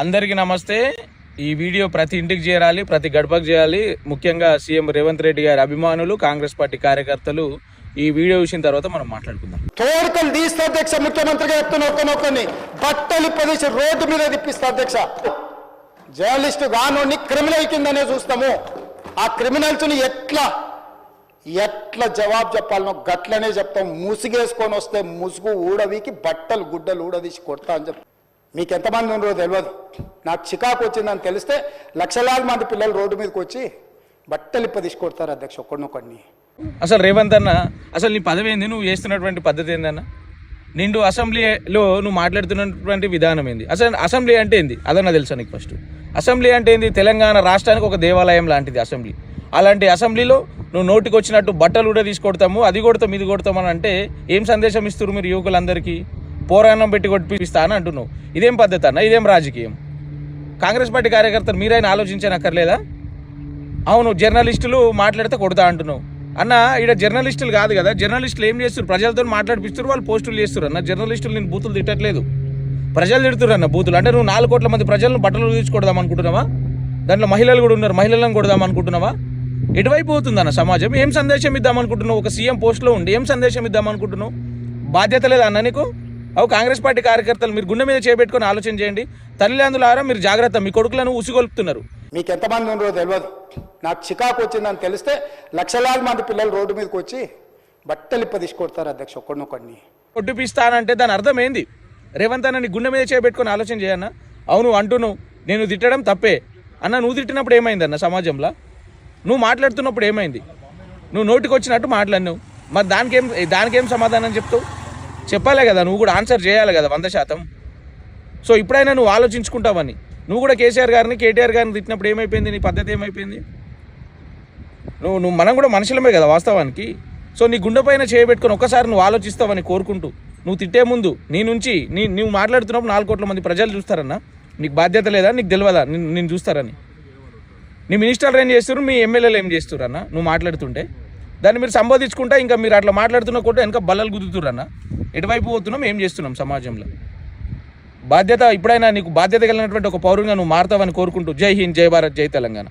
అందరికీ నమస్తే. ఈ వీడియో ప్రతి ఇంటికి చేరాలి ప్రతి గడపకు చేయాలి ముఖ్యంగా సీఎం రేవంత్ రెడ్డి గారి అభిమానులు కాంగ్రెస్ పార్టీ కార్యకర్తలు ఈ వీడియో చూసిన తర్వాత మనం మాట్లాడుకుందాం. తోడుకలు తీస్తే అధ్యక్ష ముఖ్యమంత్రిగా చెప్తున్న ఒక్కనొక్కని బట్టలు ప్రదేశం రోడ్డు మీద తిప్పిస్తా అధ్యక్ష. జర్నలిస్టు గానోని క్రిమినల్ కిందనే చూస్తాము. ఆ క్రిమినల్స్ని ఎట్లా ఎట్లా జవాబు చెప్పాలనో గట్లనే చెప్తాం. ముసుగేసుకొని వస్తే ముసుగు ఊడవీకి బట్టలు గుడ్డలు ఊడదీసి కొడతా అని చెప్తాం. మీకు ఎంతమంది ఉన్నారో తెలియదు నాకు చికాకు వచ్చిందని తెలిస్తే లక్షలాది మంది పిల్లలు రోడ్డు మీదకి వచ్చి బట్టలు ఇప్ప తీసుకొడతారు అధ్యక్ష ఒక్కడినొక్కడిని అసలు రేవంత్ అన్న అసలు నీ పదవి ఏంది? నువ్వు చేస్తున్నటువంటి పద్ధతి ఏందన్న నిండు అసెంబ్లీలో నువ్వు మాట్లాడుతున్నటువంటి విధానం ఏంది? అసలు అసెంబ్లీ అంటే ఏంది? అదన్నా తెలుసా నీకు ఫస్ట్ అసెంబ్లీ అంటే ఏంది? తెలంగాణ రాష్ట్రానికి ఒక దేవాలయం లాంటిది అసెంబ్లీ. అలాంటి అసెంబ్లీలో నువ్వు నోటికి వచ్చినట్టు బట్టలు కూడా తీసుకొడతాము అది కొడతాం ఇది కొడతాం అని అంటే ఏం సందేశం ఇస్తారు మీరు యువకులందరికీ? పోరాణం పెట్టి కొట్టిపిస్తా అని అంటున్నావు. ఇదేం పద్ధతి అన్న? ఇదేం రాజకీయం? కాంగ్రెస్ పార్టీ కార్యకర్తలు మీరైనా ఆలోచించనక్కర్లేదా? అవును జర్నలిస్టులు మాట్లాడితే కొడతా అంటున్నావు. అన్న ఇక్కడ జర్నలిస్టులు కాదు కదా. జర్నలిస్టులు ఏం చేస్తారు ప్రజలతో మాట్లాడిపిస్తారు వాళ్ళు పోస్టులు చేస్తారు అన్న. జర్నలిస్టులు నేను బూతులు తిట్టట్లేదు. ప్రజలు తిడుతున్నారు అన్న బూతులు. అంటే నువ్వు నాలుగు కోట్ల మంది ప్రజలను బట్టలు తీసుకోడదాం అనుకుంటున్నావా? దాంట్లో మహిళలు కూడా ఉన్నారు. మహిళలను కొడదాం అనుకుంటున్నావా? ఎటువైపు పోతుందన్న సమాజం? ఏం సందేశం ఇద్దాం అనుకుంటున్నావు? ఒక సీఎం పోస్ట్లో ఉండి ఏం సందేశం ఇద్దాం అనుకుంటున్నావు? బాధ్యత లేదా అన్న నీకు? అవు కాంగ్రెస్ పార్టీ కార్యకర్తలు మీరు గుండె మీద చేపెట్టుకొని ఆలోచన చేయండి. తల్లిదండ్రులారా మీరు జాగ్రత్త మీ కొడుకులను ఉసిగొల్పుతున్నారు మీకు ఎంతమంది ఉన్నారో తెలియదు నాకు చికాకు వచ్చిందని తెలిస్తే లక్షలాది మంది పిల్లలు రోడ్డు మీదకి వచ్చి బట్టలు ఇప్పదీసి కొడతారు అధ్యక్ష ఒక్కడినొక్కడిని కొట్టిపిస్తానంటే దాని అర్థం ఏంది రేవంత్ అన్న నీ గుండె మీద చేపెట్టుకొని ఆలోచన చేయన్న? అవును అంటున్నావు. నేను తిట్టడం తప్పే. అన్న నువ్వు తిట్టినప్పుడు ఏమైంది అన్న సమాజంలో? నువ్వు మాట్లాడుతున్నప్పుడు ఏమైంది? నువ్వు నోటికి వచ్చినట్టు మాట్లాడినావు. మరి దానికేం దానికేం సమాధానం చెప్తావు? చెప్పాలే కదా నువ్వు కూడా ఆన్సర్ చేయాలి కదా వంద శాతం. సో ఇప్పుడైనా నువ్వు ఆలోచించుకుంటావని నువ్వు కూడా కేసీఆర్ గారిని కేటీఆర్ గారిని తిట్టినప్పుడు ఏమైపోయింది? నీ పద్ధతి ఏమైపోయింది? నువ్వు నువ్వు మనం కూడా మనుషులమే కదా వాస్తవానికి. సో నీ గుండె పైన చేయబెట్టుకుని ఒక్కసారి నువ్వు ఆలోచిస్తావని కోరుకుంటూ నువ్వు తిట్టే ముందు నీ నుంచి నీ నువ్వు మాట్లాడుతున్నప్పుడు నాలుగు కోట్ల మంది ప్రజలు చూస్తారన్నా? నీకు బాధ్యత లేదా? నీకు తెలియదా నేను చూస్తారని. నీ మినిస్టర్లు ఏం చేస్తారు మీ ఎమ్మెల్యేలు ఏం చేస్తారు అన్న నువ్వు మాట్లాడుతుంటే. దాన్ని మీరు సంబోధించుకుంటా ఇంకా మీరు అట్లా మాట్లాడుతున్న కూడా వెనక బల్లలు గుద్దుతురన్న ఎటువైపు పోతున్నాం ఏం చేస్తున్నాం సమాజంలో? బాధ్యత ఇప్పుడైనా నీకు బాధ్యత కలిగినటువంటి ఒక పౌరుగా నువ్వు మారుతావని కోరుకుంటూ జై హింద్ జై భారత్ జై తెలంగాణ.